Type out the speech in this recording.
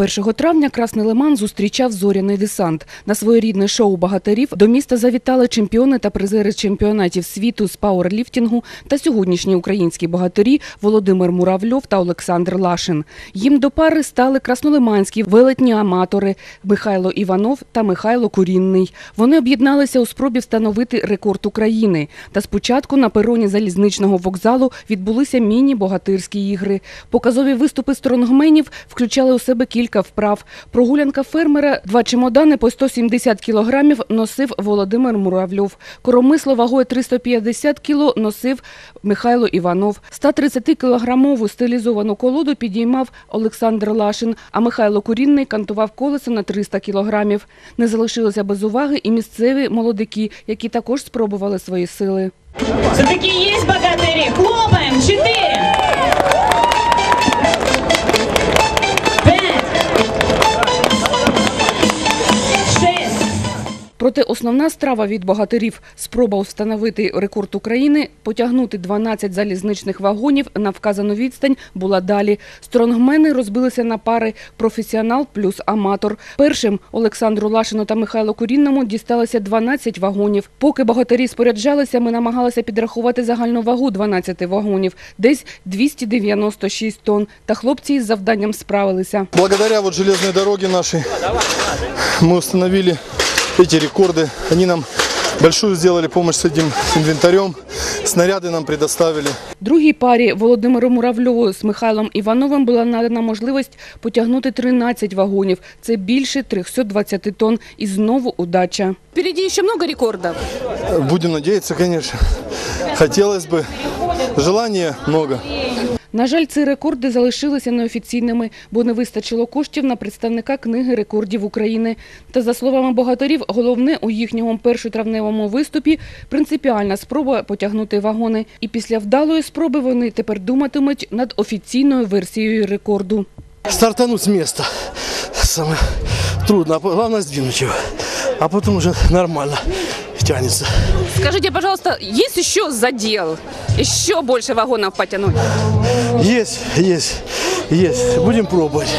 1 травня Красний Лиман зустрічав зоряний десант. На своєрідне шоу багатирів до міста завітали чемпіони та призери чемпіонатів світу з пауерліфтингу та сьогоднішні українські богатирі Володимир Муравльов та Олександр Лашин. Їм до пари стали краснолиманські велетні аматори Михайло Іванов та Михайло Курінний. Вони об'єдналися у спробі встановити рекорд України. Та спочатку на пероні залізничного вокзалу відбулися міні-богатирські ігри. Показові виступи стронгменів включали у себе кілька вправ. Прогулянка фермера, два чемодани по 170 кілограмів носив Володимир Муравльов. Коромисло вагою 350 кіло носив Михайло Іванов. 130-кілограмову стилізовану колоду підіймав Олександр Лашин, а Михайло Курінний кантував колесо на 300 кілограмів. Не залишилося без уваги і місцеві молодики, які також спробували свої сили. Все-таки есть богатыри. Хлопаем. Четыре. Проте основна страва від богатирів – спроба встановити рекорд України, потягнути 12 залізничних вагонів на вказану відстань була далі. Стронгмени розбилися на пари професіонал плюс аматор. Першим Олександру Лашину та Михайлу Курінному дісталося 12 вагонів. Поки богатирі споряджалися, ми намагалися підрахувати загальну вагу 12 вагонів – десь 296 тонн. Та хлопці із завданням справилися. Благодаря вот железной дороге нашей мы установили эти рекорды. Они нам большую сделали помощь с этим инвентарем. Снаряды нам предоставили. Другій парі Володимиру Муравльову з Михайлом Івановим була надана можливість потягнути 13 вагонів. Це більше 320 тонн. І знову удача. Впереди еще много рекордов. Будем надеяться, конечно. Хотелось бы. Желания много. На жаль, ці рекорди залишилися неофіційними, бо не вистачило коштів на представника книги рекордів України. Та за словами богатирів, головне у їхньому першотравневому виступі принципіальна спроба потягнути вагони. І після вдалої спроби вони тепер думатимуть над офіційною версією рекорду. стартануть с места. Самое трудно, а главное сдвинуть его. А потом уже нормально тянется. Скажите, пожалуйста, есть еще задел? Еще больше вагонов потянуть? Есть, есть, есть. Будем пробовать.